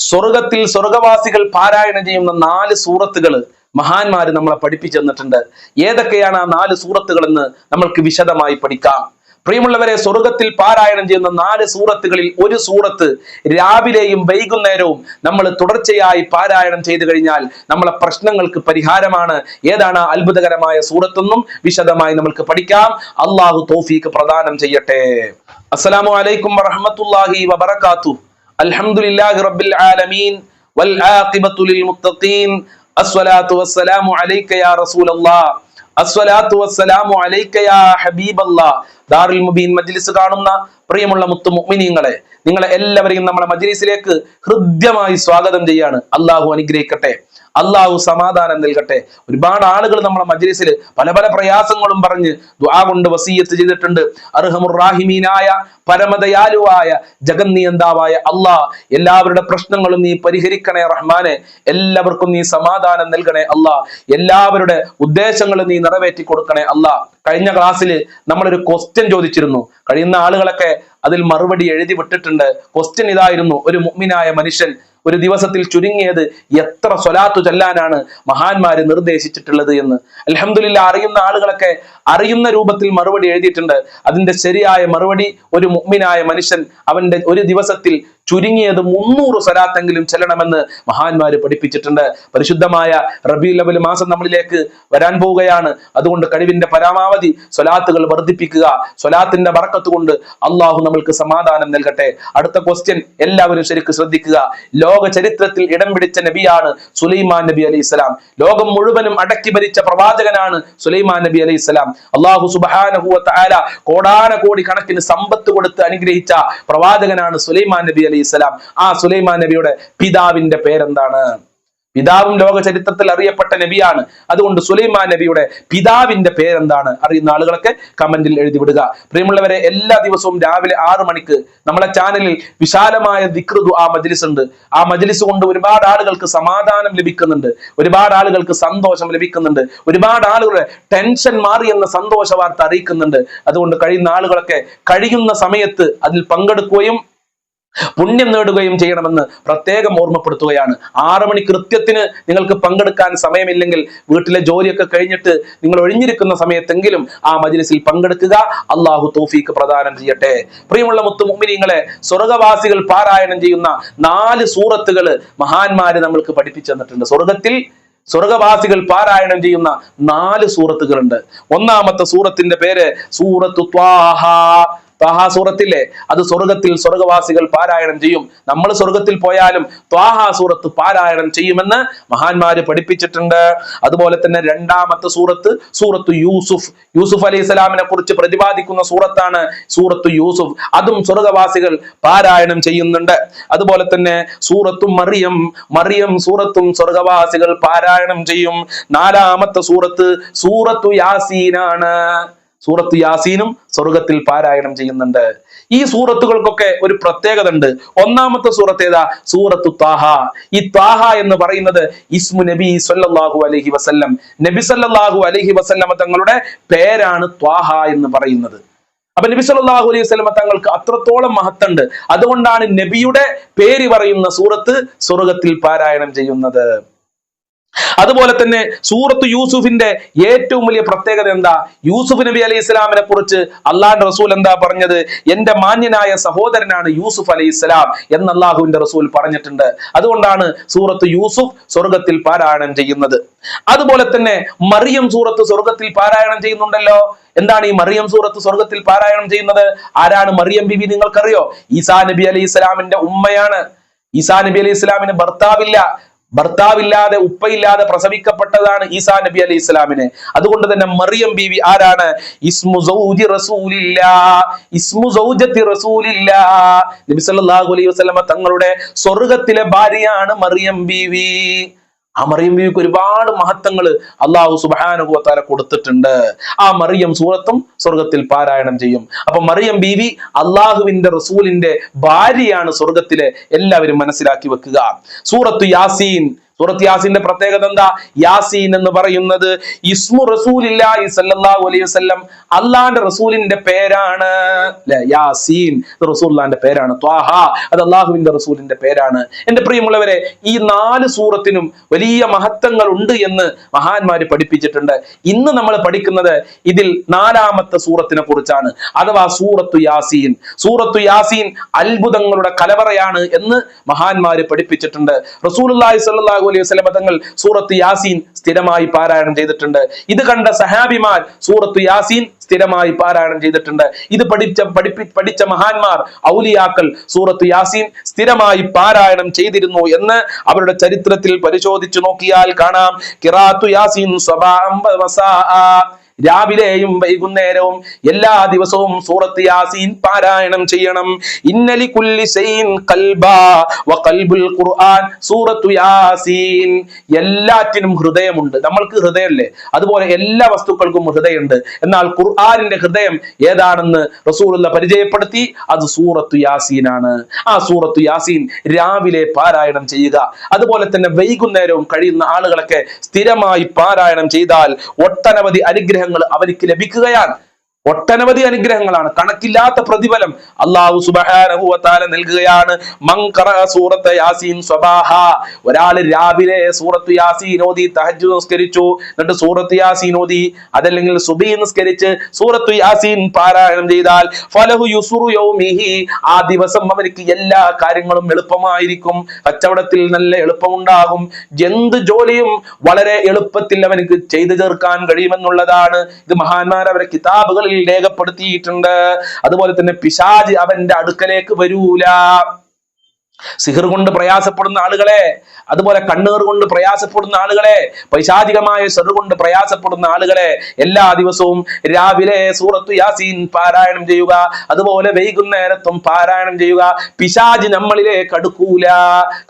സ്വർഗത്തിൽ സ്വർഗവാസികൾ പാരായണം ചെയ്യുന്ന നാല് സൂറത്തുകൾ മഹാന്മാര് നമ്മളെ പഠിപ്പിച്ചു തന്നിട്ടുണ്ട്. ഏതൊക്കെയാണ് ആ നാല് സൂറത്തുകൾ എന്ന് നമ്മൾക്ക് വിശദമായി പഠിക്കാം. പ്രിയമുള്ളവരെ സ്വർഗത്തിൽ പാരായണം ചെയ്യുന്ന നാല് സൂറത്തുകളിൽ ഒരു സൂറത്ത് രാവിലെയും വൈകുന്നേരവും നമ്മൾ തുടർച്ചയായി പാരായണം ചെയ്തു കഴിഞ്ഞാൽ നമ്മളെ പ്രശ്നങ്ങൾക്ക് പരിഹാരമാണ്. ഏതാണ് അത്ഭുതകരമായ സൂറത്തെന്നും വിശദമായി നമ്മൾക്ക് പഠിക്കാം. അള്ളാഹു തോഫീക്ക് പ്രദാനം ചെയ്യട്ടെ. അസ്സലാമു അലൈക്കും വറഹമത്തുല്ലാഹി വബറകാതുഹു. അൽഹംദുലില്ലാഹി റബ്ബിൽ ആലമീൻ. വൽ ആഖിബത്തു ലിൽ മുത്തഖീൻ. അസ്സലാത്തു വസ്സലാമു അലൈക യാ റസൂലല്ലാഹ് അസ്സലാത്തു വസ്സലാമു അലൈക യാ ഹബീബല്ലാഹ് ദാറുൽ മുബീൻ മജ്ലിസ് കാണുന്ന പ്രിയമുള്ള മുത്തു നിങ്ങളെ എല്ലാവരെയും നമ്മളെ മജ്ലിസിലേക്ക് ഹൃദ്യമായി സ്വാഗതം ചെയ്യാണ്. അള്ളാഹു അനുഗ്രഹിക്കട്ടെ. അള്ളാഹു സമാധാനം നൽകട്ടെ. ഒരുപാട് ആളുകൾ നമ്മളെ മജ്ലിസിൽ പല പല പ്രയാസങ്ങളും പറഞ്ഞ് ദ്വാ കൊണ്ട് വസീയത്ത് ചെയ്തിട്ടുണ്ട്. അർഹമുറാഹിമീനായ പരമദയാലുവായ ജഗന്നിയന്താവായ അള്ളാഹ് എല്ലാവരുടെ പ്രശ്നങ്ങളും നീ പരിഹരിക്കണേ റഹ്മാനെ. എല്ലാവർക്കും നീ സമാധാനം നൽകണേ അള്ളാഹ് എല്ലാവരുടെ ഉദ്ദേശങ്ങളും നീ നിറവേറ്റി കൊടുക്കണേ അള്ളാഹ് കഴിഞ്ഞ ക്ലാസ്സിൽ നമ്മളൊരു ക്വസ്റ്റ്യൻ ചോദിച്ചിരുന്നു. കഴിയുന്ന ആളുകളൊക്കെ അതിൽ മറുപടി എഴുതി വിട്ടിട്ടുണ്ട്. ക്വസ്റ്റ്യൻ ഇതായിരുന്നു. ഒരു മുഗ്മിനായ മനുഷ്യൻ ഒരു ദിവസത്തിൽ ചുരുങ്ങിയത് എത്ര സ്വലാത്തു ചൊല്ലാനാണ് മഹാന്മാര് നിർദ്ദേശിച്ചിട്ടുള്ളത് എന്ന്. അലഹമില്ല അറിയുന്ന ആളുകളൊക്കെ അറിയുന്ന രൂപത്തിൽ മറുപടി എഴുതിയിട്ടുണ്ട്. അതിന്റെ ശരിയായ മറുപടി ഒരു മുഗ്മിനായ മനുഷ്യൻ അവന്റെ ഒരു ദിവസത്തിൽ ചുരുങ്ങിയത് മുന്നൂറ് സ്വലാത്തെങ്കിലും ചെല്ലണമെന്ന് മഹാന്മാര് പഠിപ്പിച്ചിട്ടുണ്ട്. പരിശുദ്ധമായ റബി ലവൽ മാസം നമ്മളിലേക്ക് വരാൻ പോവുകയാണ്. അതുകൊണ്ട് കഴിവിന്റെ പരമാവധി സ്വലാത്തുകൾ വർദ്ധിപ്പിക്കുക. സ്വലാത്തിന്റെ വറക്കത്ത് കൊണ്ട് അള്ളാഹു നമ്മൾക്ക് സമാധാനം നൽകട്ടെ. അടുത്ത ക്വസ്റ്റ്യൻ എല്ലാവരും ശരിക്കും ശ്രദ്ധിക്കുക. ലോക ചരിത്രത്തിൽ ഇടം പിടിച്ച നബിയാണ് സുലൈമാൻ നബി അലൈഹി സ്വലാം. ലോകം മുഴുവനും അടക്കി ഭരിച്ച പ്രവാചകനാണ് സുലൈമാൻ നബി അലൈഹി സ്വലാം. അള്ളാഹു സുബാനഹുല കോടാന കോടി കണക്കിന് സമ്പത്ത് കൊടുത്ത് അനുഗ്രഹിച്ച പ്രവാചകനാണ് സുലൈമാൻ നബി അലൈഹി സ്വലാം. ആ സുലൈമാൻ നബിയുടെ പിതാവിന്റെ പേരെന്താണ്? പിതാവും ലോക ചരിത്രത്തിൽ അറിയപ്പെട്ട നബിയാണ്. അതുകൊണ്ട് സുലൈമാൻ നബിയുടെ പിതാവിന്റെ പേരെന്താണ്? അറിയുന്ന ആളുകളൊക്കെ കമന്റിൽ എഴുതി വിടുക പ്രിയമുള്ളവരെ എല്ലാ ദിവസവും രാവിലെ ആറു മണിക്ക് നമ്മളെ ചാനലിൽ വിശാലമായ ദിക്റുദു ആ മജ്ലിസ് ഉണ്ട്. ആ മജ്ലിസ് കൊണ്ട് ഒരുപാട് ആളുകൾക്ക് സമാധാനം ലഭിക്കുന്നുണ്ട്. ഒരുപാട് ആളുകൾക്ക് സന്തോഷം ലഭിക്കുന്നുണ്ട്. ഒരുപാട് ആളുകളുടെ ടെൻഷൻ മാറി എന്ന സന്തോഷ വാർത്ത അറിയിക്കുന്നുണ്ട്. അതുകൊണ്ട് കഴിയുന്ന ആളുകളൊക്കെ കഴിയുന്ന സമയത്ത് അതിൽ പങ്കെടുക്കുകയും പുണ്യം നേടുകയും ചെയ്യണമെന്ന് പ്രത്യേകം ഓർമ്മപ്പെടുത്തുകയാണ്. ആറു മണി കൃത്യത്തിന് നിങ്ങൾക്ക് പങ്കെടുക്കാൻ സമയമില്ലെങ്കിൽ വീട്ടിലെ ജോലിയൊക്കെ കഴിഞ്ഞിട്ട് നിങ്ങൾ ഒഴിഞ്ഞിരിക്കുന്ന സമയത്തെങ്കിലും ആ മജിലിസിൽ പങ്കെടുക്കുക. അള്ളാഹു തോഫീക്ക് പ്രദാനം ചെയ്യട്ടെ. പ്രിയമുള്ള മുത്തു മുമ്മിനിങ്ങളെ സ്വർഗവാസികൾ പാരായണം ചെയ്യുന്ന നാല് സൂറത്തുകൾ മഹാന്മാര് നമ്മൾക്ക് പഠിപ്പിച്ചു തന്നിട്ടുണ്ട്. സ്വർഗത്തിൽ സ്വർഗവാസികൾ പാരായണം ചെയ്യുന്ന നാല് സൂറത്തുകളുണ്ട്. ഒന്നാമത്തെ സൂറത്തിന്റെ പേര് സൂറത്തു ത്വാഹ സൂറത്തില്ലേ അത് സ്വർഗത്തിൽ സ്വർഗവാസികൾ പാരായണം ചെയ്യും. നമ്മൾ സ്വർഗത്തിൽ പോയാലും ത്വാഹ സൂറത്ത് പാരായണം ചെയ്യുമെന്ന് മഹാന്മാര് പഠിപ്പിച്ചിട്ടുണ്ട്. അതുപോലെ തന്നെ രണ്ടാമത്തെ സൂറത്ത് സൂറത്ത് യൂസുഫ്. യൂസുഫ് അലൈഹി സ്വലാമിനെ കുറിച്ച് പ്രതിപാദിക്കുന്ന സൂറത്താണ് സൂറത്ത് യൂസുഫ്. അതും സ്വർഗവാസികൾ പാരായണം ചെയ്യുന്നുണ്ട്. അതുപോലെ തന്നെ സൂറത്തും മറിയം മറിയം സൂറത്തും സ്വർഗവാസികൾ പാരായണം ചെയ്യും. നാലാമത്തെ സൂറത്ത് സൂറത്തു യാസീനാണ്. സൂറത്ത് യാസീനും സ്വർഗത്തിൽ പാരായണം ചെയ്യുന്നുണ്ട്. ഈ സൂറത്തുകൾക്കൊക്കെ ഒരു പ്രത്യേകത ഉണ്ട് ഒന്നാമത്തെ സൂറത്ത് ഏതാ? സൂറത്തു താഹ. ഈ താഹ എന്ന് പറയുന്നത് ഇസ്മു നബി സല്ലല്ലാഹു അലൈഹി വസല്ലം. നബി സല്ലല്ലാഹു അലൈഹി വസല്ലമ തങ്ങളുടെ പേരാണ് ത്വാഹ എന്ന് പറയുന്നത്. അപ്പൊ നബി സല്ലല്ലാഹു അലൈഹി വസല്ലമ തങ്ങൾക്ക് അത്രത്തോളം മഹത്തുണ്ട് അതുകൊണ്ടാണ് നബിയുടെ പേര് പറയുന്ന സൂറത്ത് സ്വർഗത്തിൽ പാരായണം ചെയ്യുന്നത്. അതുപോലെ തന്നെ സൂറത്ത് യൂസുഫിന്റെ ഏറ്റവും വലിയ പ്രത്യേകത എന്താ? യൂസുഫ് നബി അലൈഹി ഇസ്ലാമിനെ കുറിച്ച് അള്ളാഹുന്റെ റസൂൽ എന്താ പറഞ്ഞത്? എന്റെ മാന്യനായ സഹോദരനാണ് യൂസുഫ് അലൈഹി ഇസ്ലാം എന്ന് അള്ളാഹുവിന്റെ റസൂൽ പറഞ്ഞിട്ടുണ്ട്. അതുകൊണ്ടാണ് സൂറത്ത് യൂസുഫ് സ്വർഗത്തിൽ പാരായണം ചെയ്യുന്നത്. അതുപോലെ തന്നെ മറിയം സൂറത്ത് സ്വർഗത്തിൽ പാരായണം ചെയ്യുന്നുണ്ടല്ലോ. എന്താണ് ഈ മറിയം സൂറത്ത് സ്വർഗത്തിൽ പാരായണം ചെയ്യുന്നത്? ആരാണ് മറിയം ബിബി നിങ്ങൾക്കറിയോ? ഈസാ നബി അലൈഹി ഇസ്ലാമിന്റെ ഉമ്മയാണ്. ഈസാ നബി അലൈഹി ഇസ്ലാമിന് ഭർത്താവില്ല. ഭർത്താവില്ലാതെ ഉപ്പയില്ലാതെ പ്രസവിക്കപ്പെട്ടതാണ് ഈസാ നബി അലൈഹി ഇസ്ലാമിന് അതുകൊണ്ട് തന്നെ മറിയം ബീവി ആരാണ്? നബി അലൈഹി വസല്ലമ തങ്ങളുടെ സ്വർഗത്തിലെ ഭാര്യയാണ് മറിയം ബീവി. ആ മറിയം ബീവിക്ക് ഒരുപാട് മഹത്വങ്ങൾ അള്ളാഹു സുബാനുഭവത്താല കൊടുത്തിട്ടുണ്ട്. ആ മറിയം സൂറത്തും സ്വർഗത്തിൽ പാരായണം ചെയ്യും. അപ്പൊ മറിയം ബീവി അള്ളാഹുവിന്റെ റസൂലിന്റെ ഭാര്യയാണ് സ്വർഗത്തിലെ എല്ലാവരും മനസ്സിലാക്കി വെക്കുക. സൂറത്ത് യാസീൻ സൂറത്ത് യാസീന്റെ പ്രത്യേകത എന്താ? യാസീൻ എന്ന് പറയുന്നത് ഇസ്മു റസൂലില്ലാഹി സല്ലല്ലാഹു അലൈഹി വസല്ലം അള്ളാന്റെ റസൂലിന്റെ പേരാണ്. യാസീൻ റസൂലിന്റെ പേരാണ്. ത്വാഹ അത് അള്ളാഹുവിന്റെ റസൂലിന്റെ പേരാണ്. എന്റെ പ്രിയമുള്ളവരെ ഈ നാല് സൂറത്തിനും വലിയ മഹത്വങ്ങൾ ഉണ്ട് എന്ന് മഹാന്മാര് പഠിപ്പിച്ചിട്ടുണ്ട്. ഇന്ന് നമ്മൾ പഠിക്കുന്നത് ഇതിൽ നാലാമത്തെ സൂറത്തിനെ കുറിച്ചാണ്. അഥവാ സൂറത്തു യാസീൻ. സൂറത്തു യാസീൻ അത്ഭുതങ്ങളുടെ കലവറയാണ് എന്ന് മഹാന്മാര് പഠിപ്പിച്ചിട്ടുണ്ട്. റസൂലുള്ളാഹി സ്വല്ലല്ലാഹു അലൈഹി വസ്ലം തങ്ങൾ സൂറത്ത് യാസീൻ സ്ഥിരമായി പാരായണം ചെയ്തിട്ടുണ്ട്. ഇത് കണ്ട സഹാബിമാർ സൂറത്ത് യാസീൻ സ്ഥിരമായി പാരായണം ചെയ്തിട്ടുണ്ട്. ഇത് പഠിച്ച പഠിപ്പി പഠിച്ച മഹാന്മാർ ഔലിയാക്കൾ സൂറത്ത് യാസീൻ സ്ഥിരമായി പാരായണം ചെയ്തിരുന്നു എന്ന് അവരുടെ ചരിത്രത്തിൽ പരിശോധിച്ചു നോക്കിയാൽ കാണാം. കിറാത്തു യാസീൻ രാവിലെയും വൈകുന്നേരവും എല്ലാ ദിവസവും സൂറത്ത് യാസീൻ പാരായണം ചെയ്യണം. ഇന്നലി കുല്ലി സൈൻ കൽബാ വ കൽബുൽ ഖുർആൻ സൂറത്തു യാസീൻ. എല്ലാറ്റിനും ഹൃദയമുണ്ട്. നമ്മൾക്ക് ഹൃദയമല്ലേ അതുപോലെ എല്ലാ വസ്തുക്കൾക്കും ഹൃദയമുണ്ട്. എന്നാൽ ഖുർആനിന്റെ ഹൃദയം ഏതാണെന്ന് റസൂലുള്ള പരിചയപ്പെടുത്തി? അത് സൂറത്തു യാസീനാണ്. ആ സൂറത്തു യാസീൻ രാവിലെ പാരായണം ചെയ്യുക. അതുപോലെ തന്നെ വൈകുന്നേരവും കഴിയുന്ന ആളുകളൊക്കെ സ്ഥിരമായി പാരായണം ചെയ്താൽ ഒട്ടനവധി അനുഗ്രഹങ്ങൾ അവർക്ക് ലഭിക്കുകയാണ്. ഒട്ടനവധി അനുഗ്രഹങ്ങളാണ്. കണക്കില്ലാത്ത പ്രതിഫലം അള്ളാഹു സുബഹാനഹുവത്താല നൽകുകയാണ്. സൂറത്ത് യാസീൻ സ്വബാഹ ഒരാൾ രാവിലെ സൂറത്ത് യാസീൻ തഹജ് നിസ്കരിച്ചു. എന്നിട്ട് സൂറത്ത് യാസീൻ അതല്ലെങ്കിൽ സുബി നിസ്കരിച്ച് സൂറത്ത് യാസീൻ പാരായണം ചെയ്താൽ ഫലഹു യുസുറു യൗമിഹി. ആ ദിവസം അവർക്ക് എല്ലാ കാര്യങ്ങളും എളുപ്പമായിരിക്കും. കച്ചവടത്തിൽ നല്ല എളുപ്പമുണ്ടാകും. എന്ത് ജോലിയും വളരെ എളുപ്പത്തിൽ അവനക്ക് ചെയ്തു തീർക്കാൻ കഴിയുമെന്നുള്ളതാണ്. ഇത് മഹാന്മാർ അവരെ കിതാബുകളിൽ രേഖപ്പെടുത്തിയിട്ടുണ്ട്. അതുപോലെ തന്നെ പിശാജ് അവന്റെ അടുക്കലേക്ക് വരൂല. സിഹർ കൊണ്ട് പ്രയാസപ്പെടുന്ന ആളുകളെ അതുപോലെ കണ്ണീർ കൊണ്ട് പ്രയാസപ്പെടുന്ന ആളുകളെ പൈശാചികമായ സെറു കൊണ്ട് പ്രയാസപ്പെടുന്ന ആളുകളെ എല്ലാ ദിവസവും രാവിലെ സൂറത്തു യാസീൻ പാരായണം ചെയ്യുക അതുപോലെ വൈകുന്നേരത്തും പാരായണം ചെയ്യുക. പിശാജ് നമ്മളിലേക്ക് അടുക്കൂല.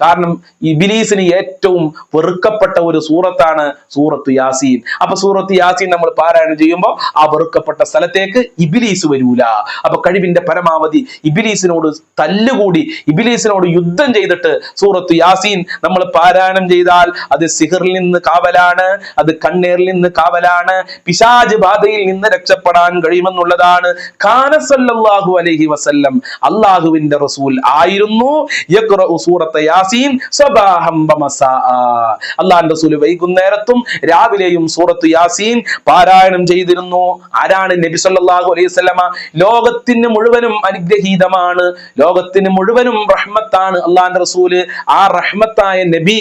കാരണം ഇബിലീസിന് ഏറ്റവും വെറുക്കപ്പെട്ട ഒരു സൂറത്താണ് സൂറത്തു യാസീൻ. അപ്പൊ സൂറത്ത് യാസീൻ നമ്മൾ പാരായണം ചെയ്യുമ്പോൾ ആ വെറുക്കപ്പെട്ട സ്ഥലത്തേക്ക് ഇബിലീസ് വരൂല. അപ്പൊ കഴിവിന്റെ പരമാവധി ഇബിലീസിനോട് തല്ലുകൂടി ഇബിലീസിനോട് യുദ്ധം ചെയ്തിട്ട് സൂറത്ത് യാസീൻ നമ്മൾ പാരായണം ചെയ്താൽ അത് സിഹറിൽ നിന്ന് കാവലാണ് അത് കണ്ണേറിൽ നിന്ന് കാവലാണ് പിശാജ് ബാധയിൽ നിന്ന് രക്ഷപ്പെടാൻ കഴിയുമെന്നുള്ളതാണ് കാനസല്ലാഹു അലഹി വസല്ലം. അള്ളാഹുവിന്റെ റസൂൽ ആയിരുന്നു. യാസീൻ അള്ളാഹിന്റെ റസൂൽ വൈകുന്നേരത്തും രാവിലെയും സൂറത്ത് യാസീൻ പാരായണം ചെയ്തിരുന്നു. ആരാണ് നബി സല്ലാഹു അലൈഹി വസല്ലമ? ലോകത്തിന് മുഴുവനും അനുഗ്രഹീതമാണ്. ലോകത്തിന് മുഴുവനും റഹ്മത്താണ്. അള്ളാഹിന്റെ റസൂൽ ആ റഹ്മത്തായ നബി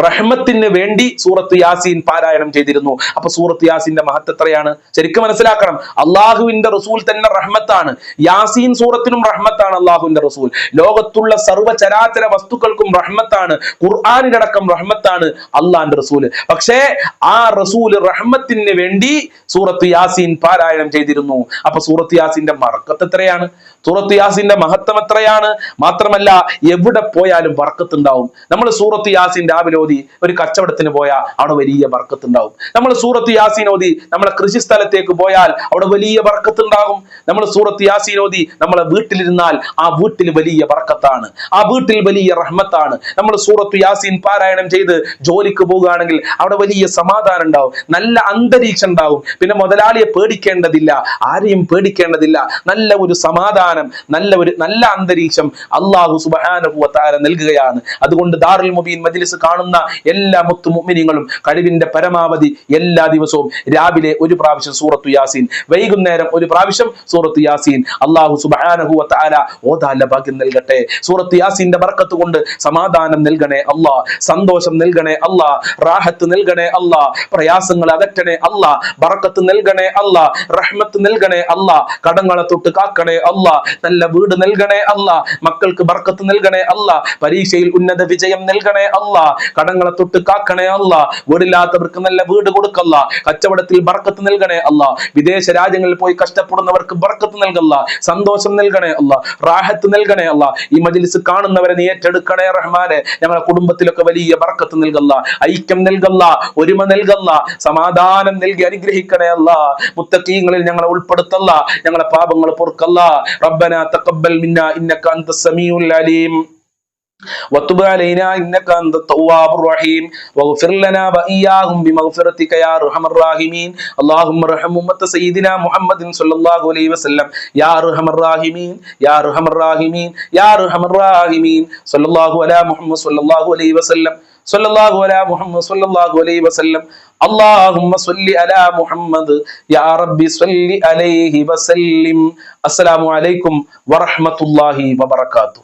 റഹ്മത്തിന് വേണ്ടി സൂറത്ത് യാസീൻ പാരായണം ചെയ്തിരുന്നു. അപ്പൊ സൂറത്ത് യാസീന്റെ മഹത്വം എത്രയാണ്? ശരിക്കും മനസ്സിലാക്കണം. അള്ളാഹുവിന്റെ റസൂൽ തന്നെ റഹ്മത്താണ്. യാസീൻ സൂറത്തിനും റഹ്മത്താണ് അള്ളാഹുവിന്റെ റസൂൽ. ലോകത്തുള്ള സർവചരാചര വസ്തുക്കൾക്കും റഹ്മത്താണ്. ഖുർആാനിനടക്കം റഹ്മത്താണ് അള്ളാഹിന്റെ റസൂൽ പക്ഷേ ആ റസൂൽ റഹ്മത്തിന് വേണ്ടി സൂറത്ത് യാസീൻ പാരായണം ചെയ്തിരുന്നു. അപ്പൊ സൂറത്ത് യാസീന്റെ മറക്കത്ത് എത്രയാണ്? സൂറത്ത് യാസീന്റെ മഹത്വം എത്രയാണ്? മാത്രമല്ല എവിടെ പോയാലും വറക്കത്തുണ്ടാവും. നമ്മൾ സൂറത്ത് യാസീൻ രാവിലെ ഓതി ഒരു കച്ചവടത്തിന് പോയാൽ അവിടെ വലിയ വർക്കത്തുണ്ടാവും നമ്മൾ സൂറത്ത് യാസീൻ ഓതി നമ്മളെ കൃഷി സ്ഥലത്തേക്ക് പോയാൽ അവിടെ വലിയ വർക്കത്തുണ്ടാകും നമ്മൾ സൂറത്ത് യാസീൻ ഓതി നമ്മളെ വീട്ടിലിരുന്നാൽ ആ വീട്ടിൽ വലിയ വർക്കത്താണ് ആ വീട്ടിൽ വലിയ റഹ്മത്താണ്. നമ്മൾ സൂറത്ത് യാസീൻ പാരായണം ചെയ്ത് ജോലിക്ക് പോവുകയാണെങ്കിൽ അവിടെ വലിയ സമാധാനം ഉണ്ടാവും. നല്ല അന്തരീക്ഷം ഉണ്ടാവും. പിന്നെ മുതലാളിയെ പേടിക്കേണ്ടതില്ല. ആരെയും പേടിക്കേണ്ടതില്ല. നല്ല ഒരു സമാധാനം നല്ല ഒരു നല്ല അന്തരീക്ഷം അള്ളാഹു സുബാനുഭവത്താര നൽകുകയാണ്. അതുകൊണ്ട് ദാറുൽ മുബീൻ മജ്ലിസ് കാണുന്ന. എല്ലാ മുത്തു മുഅ്മിനീങ്ങളും കഴിവിന്റെ പരമാവധി എല്ലാ ദിവസവും രാവിലെ ഒരു പ്രാവശ്യം സൂറത്തു യാസീൻ വൈകുന്നേരം ഒരു പ്രാവശ്യം സൂറത്ത് യാസീൻ. അള്ളാഹു ഓതാല ഭാഗ്യം നൽകട്ടെ. സൂറത്ത് യാസീന്റെ ബർക്കത്ത് കൊണ്ട് സമാധാനം നൽകണേ അല്ലാ സന്തോഷം നൽകണേ അല്ലാ റാഹത്ത് നൽകണേ അല്ലാ പ്രയാസങ്ങൾ അകറ്റണേ അല്ലാ ബറക്കത്ത് നൽകണേ അല്ലാ റഹ്മത്ത് നൽകണേ അല്ലാ കടങ്ങളെ തൊട്ട് കാക്കണേ അല്ലാ നല്ല വീട് നൽകണേ അല്ലാ മക്കൾക്ക് ബർക്കത്ത് നൽകണേ അല്ലാ പരീക്ഷയിൽ ഉന്നത വിജയം നൽകണേ അല്ലാ കടങ്ങളെ തൊട്ട് കാക്കണേ അല്ല. വീടില്ലാത്തവർക്ക് നല്ല വീട് കൊടുക്കല്ല. കച്ചവടത്തിൽ ബർക്കത്ത് നൽകണേ അല്ല. വിദേശ രാജ്യങ്ങളിൽ പോയി കഷ്ടപ്പെടുന്നവർക്ക് ബർക്കത്ത് നൽകല്ല. സന്തോഷം നൽകണേ അല്ല. റാഹത്ത് നൽകണേ അല്ല. ഈ മജിലിസ് കാണുന്നവരെ നീ ഏറ്റെടുക്കണേ റഹ്മാനെ. ഞങ്ങളുടെ കുടുംബത്തിലൊക്കെ വലിയ ബർക്കത്ത് നൽകല്ല. ഐക്യം നൽകല്ല. ഒരുമ നൽകല്ല. സമാധാനം നൽകി അനുഗ്രഹിക്കണേ അല്ല. മുത്തക്കീങ്ങളിൽ ഞങ്ങളെ ഉൾപ്പെടുത്തല്ല. ഞങ്ങളെ പാപങ്ങൾ പൊറുക്കല്ല. റബ്ബന തഖബ്ബൽ മിന്ന ഇന്നക അൻത സമീഉൽ അലീം. وتب علينا انك انت التواب الرحيم واغفر لنا واياهم بمغفرتك يا ارحم الراحمين اللهم ارحم امه سيدنا محمد صلى الله عليه وسلم يا ارحم الراحمين يا ارحم الراحمين يا ارحم الراحمين صلى الله على محمد صلى الله عليه وسلم صلى الله على محمد صلى الله عليه وسلم اللهم صل على محمد يا رب صل عليه وسلم السلام عليكم ورحمه الله وبركاته